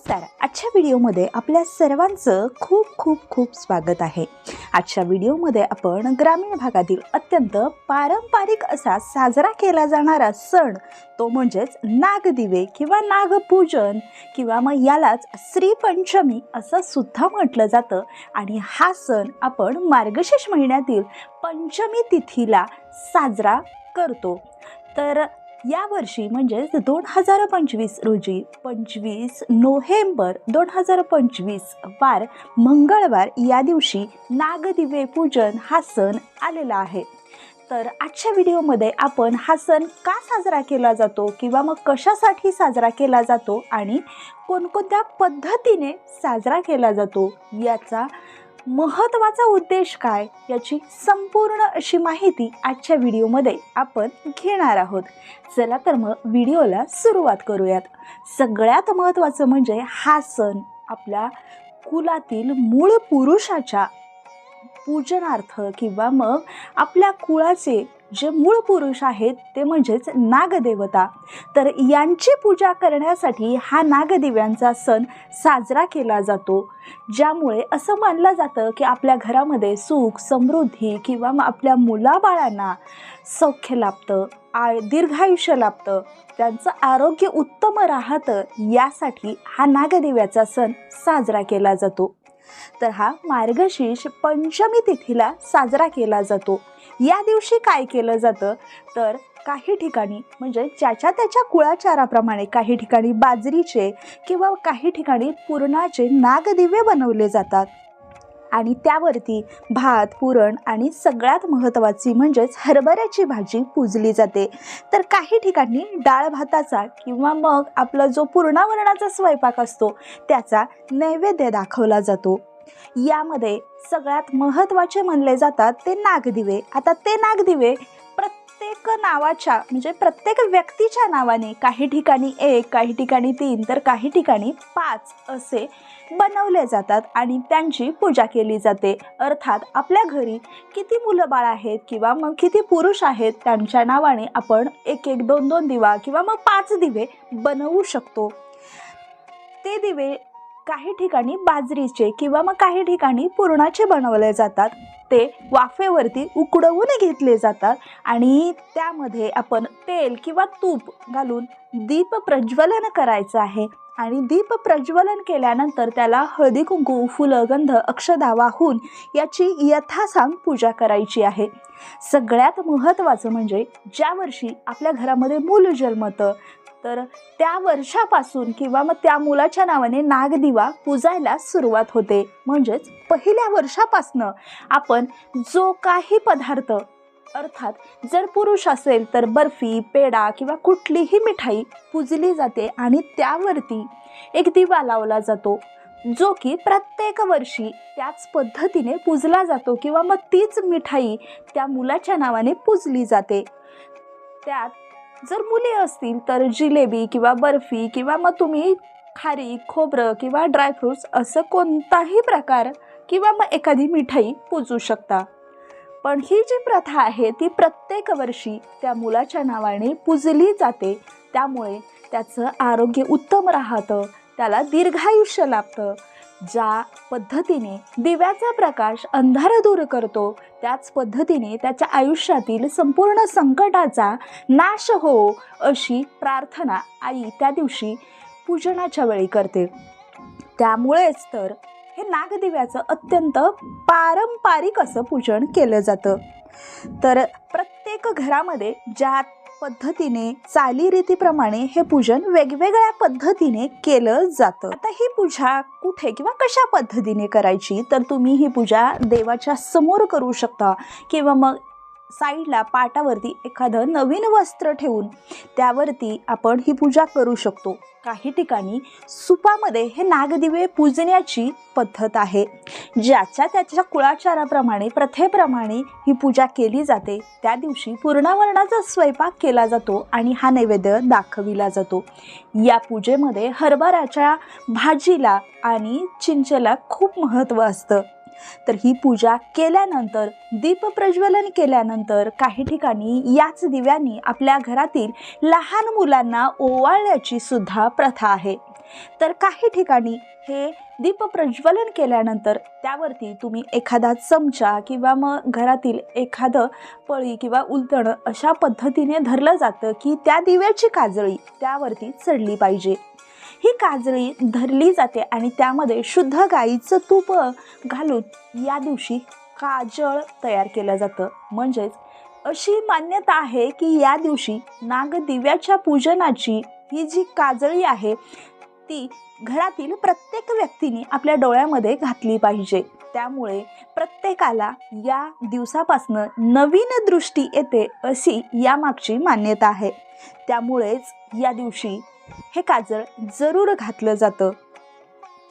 नमस्कार. आजच्या व्हिडिओमध्ये आपल्या सर्वांचं खूप खूप खूप स्वागत आहे. आजच्या व्हिडिओमध्ये आपण ग्रामीण भागातील अत्यंत पारंपरिक असा साजरा केला जाणारा सण तो म्हणजेच नागदिवे किंवा नागपूजन किंवा मग यालाच श्रीपंचमी असं सुद्धा म्हटलं जातं. आणि हा सण आपण मार्गशीर्ष महिन्यातील पंचमी तिथीला साजरा करतो. तर यावर्षी म्हणजेच दोन हजार पंचवीस रोजी पंचवीस नोव्हेंबर दोन हजार पंचवीस वार मंगळवार या दिवशी नागदिवे पूजन हा सण आलेला आहे. तर आजच्या व्हिडिओमध्ये आपण हा सण का साजरा केला जातो किंवा मग कशासाठी साजरा केला जातो आणि कोणकोणत्या पद्धतीने साजरा केला जातो याचा महत्त्वाचा उद्देश काय याची संपूर्ण अशी माहिती आजच्या व्हिडिओमध्ये आपण घेणार आहोत. चला तर मग व्हिडिओला सुरुवात करूयात. सगळ्यात महत्त्वाचं म्हणजे हा सण आपल्या कुलातील मूळ पुरुषाच्या पूजनार्थ किंवा मग आपल्या कुळाचे जे मूळ पुरुष आहेत ते म्हणजेच नागदेवता. तर यांची पूजा करण्यासाठी हा नागदिव्यांचा सण साजरा केला जातो. ज्यामुळे असं मानलं जातं की आपल्या घरामध्ये सुख समृद्धी किंवा मग आपल्या मुलाबाळांना सौख्य लाभतं आ दीर्घायुष्य लाभतं. त्यांचं आरोग्य उत्तम राहतं यासाठी हा नागदेव्याचा सण साजरा केला जातो. तर हा मार्गशीर्ष पंचमी तिथीला साजरा केला जातो. या दिवशी काय केलं जातं? तर काही ठिकाणी म्हणजे ज्याच्या त्याच्या कुळाचाराप्रमाणे काही ठिकाणी बाजरीचे किंवा काही ठिकाणी पुरणाचे नागदिवे बनवले जातात. आणि त्यावरती भात पुरण आणि सगळ्यात महत्त्वाची म्हणजेच हरभऱ्याची भाजी पूजली जाते. तर काही ठिकाणी डाळ भाताचा किंवा मग आपला जो पूर्णावरणाचा स्वयंपाक असतो त्याचा नैवेद्य दाखवला जातो. यामध्ये सगळ्यात महत्त्वाचे म्हणले जातात ते नागदिवे. आता ते नागदिवे प्रत्येक नावाच्या म्हणजे प्रत्येक व्यक्तीच्या नावाने काही ठिकाणी एक काही ठिकाणी तीन तर काही ठिकाणी पाच असे बनवले जातात आणि त्यांची पूजा केली जाते. अर्थात आपल्या घरी किती मुलं बाळ आहेत किंवा मग किती पुरुष आहेत त्यांच्या नावाने आपण एक एक दोन दोन दिवा किंवा मग पाच दिवे बनवू शकतो. ते दिवे काही ठिकाणी बाजरीचे किंवा मग काही ठिकाणी पुरणाचे बनवले जातात. ते वाफेवरती उकडवून घेतले जातात आणि त्यामध्ये आपण तेल किंवा तूप घालून दीप प्रज्वलन करायचं आहे. आणि दीप प्रज्वलन केल्यानंतर त्याला हळदी कुंकू फुलं गंध अक्षदा वाहून याची यथासांग पूजा करायची आहे. सगळ्यात महत्त्वाचं म्हणजे ज्या वर्षी आपल्या घरामध्ये मूल जन्मतं तर त्या वर्षापासून किंवा मग त्या मुलाच्या नावाने नागदिवा पूजायला सुरुवात होते. म्हणजेच पहिल्या वर्षापासनं आपण जो काही पदार्थ अर्थात जर पुरुष असेल तर बर्फी पेढा किंवा कुठलीही मिठाई पूजली जाते आणि त्यावरती एक दिवा लावला जातो जो की प्रत्येक वर्षी त्याच पद्धतीने पूजला जातो किंवा मग तीच मिठाई त्या मुलाच्या नावाने पूजली जाते. त्यात जर मुले असतील तर जिलेबी किंवा बर्फी किंवा मग तुम्ही खारी खोबरं किंवा ड्रायफ्रूट्स असं कोणताही प्रकार किंवा मग एखादी मिठाई पूजू शकता. पण ही जी प्रथा आहे ती प्रत्येक वर्षी त्या मुलाच्या नावाने पूजली जाते. त्यामुळे त्याचं आरोग्य उत्तम राहतं त्याला दीर्घायुष्य लाभतं. ज्या पद्धतीने दिव्याचा प्रकाश अंधार दूर करतो त्याच पद्धतीने त्याच्या आयुष्यातील संपूर्ण संकटाचा नाश हो अशी प्रार्थना आई त्या दिवशी पूजनाच्या वेळी करते. त्यामुळेच तर हे नागदिव्याचं अत्यंत पारंपरिक असं पूजन केलं जातं. तर प्रत्येक घरामध्ये ज्या पद्धतीने चालीरीतीप्रमाणे हे पूजन वेगवेगळ्या पद्धतीने केलं जातं. आता ही पूजा कुठे किंवा कशा पद्धतीने करायची? तर तुम्ही ही पूजा देवाच्या समोर करू शकता किंवा मग साईडला पाटावरती एखादं नवीन वस्त्र ठेवून त्यावरती आपण ही पूजा करू शकतो. काही ठिकाणी सुपामध्ये हे नागदिवे पूजण्याची पद्धत आहे. ज्याच्या त्याच्या कुळाचाराप्रमाणे प्रथेप्रमाणे ही पूजा केली जाते. त्या दिवशी पूर्णावरणाचा स्वयंपाक केला जातो आणि हा नैवेद्य दाखविला जातो. या पूजेमध्ये हरभराच्या भाजीला आणि चिंचेला खूप महत्त्व असतं. तर ही पूजा केल्यानंतर दीप प्रज्वलन केल्यानंतर काही ठिकाणी याच दिव्यांनी आपल्या घरातील लहान मुलांना ओवाळण्याची सुद्धा प्रथा आहे. तर काही ठिकाणी हे दीप प्रज्वलन केल्यानंतर त्यावरती तुम्ही एखादा चमचा किंवा मग घरातील एखादं पळी किंवा उलटणं अशा पद्धतीने धरलं जातं की त्या दिव्याची काजळी त्यावरती चढली पाहिजे. ही काजळी धरली जाते आणि त्यामध्ये शुद्ध गाईचं तूप घालून या दिवशी काजळ तयार केलं जातं. म्हणजेच अशी मान्यता आहे की या दिवशी नागदिव्याच्या पूजनाची ही जी काजळी आहे ती घरातील प्रत्येक व्यक्तीने आपल्या डोळ्यामध्ये घातली पाहिजे. त्यामुळे प्रत्येकाला या दिवसापासनं नवीन दृष्टी येते अशी यामागची मान्यता आहे. त्यामुळेच या दिवशी हे काजळ जरूर घातलं जातं.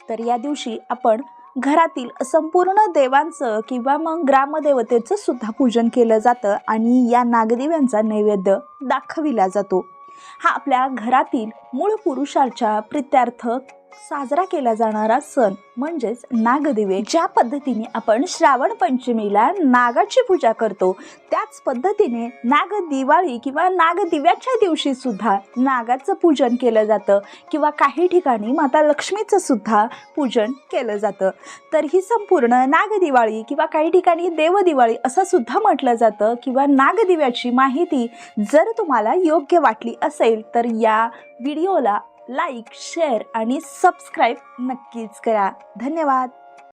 तर या दिवशी आपण घरातील संपूर्ण देवांचं किंवा मग ग्रामदेवतेचं सुद्धा पूजन केलं जातं आणि या नागदेव्यांचा नैवेद्य दाखविला जातो. हा आपल्या घरातील मूळ पुरुषाच्या प्रित्यार्थ साजरा केला जाणारा सण म्हणजेच नागदिवे. ज्या पद्धतीने आपण श्रावण पंचमीला नागाची पूजा करतो त्याच पद्धतीने नाग दिवाळी किंवा नागदिव्याच्या दिवशी सुद्धा नागाचं पूजन केलं जातं किंवा काही ठिकाणी माता लक्ष्मीचं सुद्धा पूजन केलं जातं. तर ही संपूर्ण नागदिवाळी किंवा काही ठिकाणी देवदिवाळी असं सुद्धा म्हटलं जातं किंवा नागदिव्याची माहिती जर तुम्हाला योग्य वाटली असेल तर या व्हिडिओला लाईक शेअर आणि सबस्क्राईब नक्कीच करा. धन्यवाद.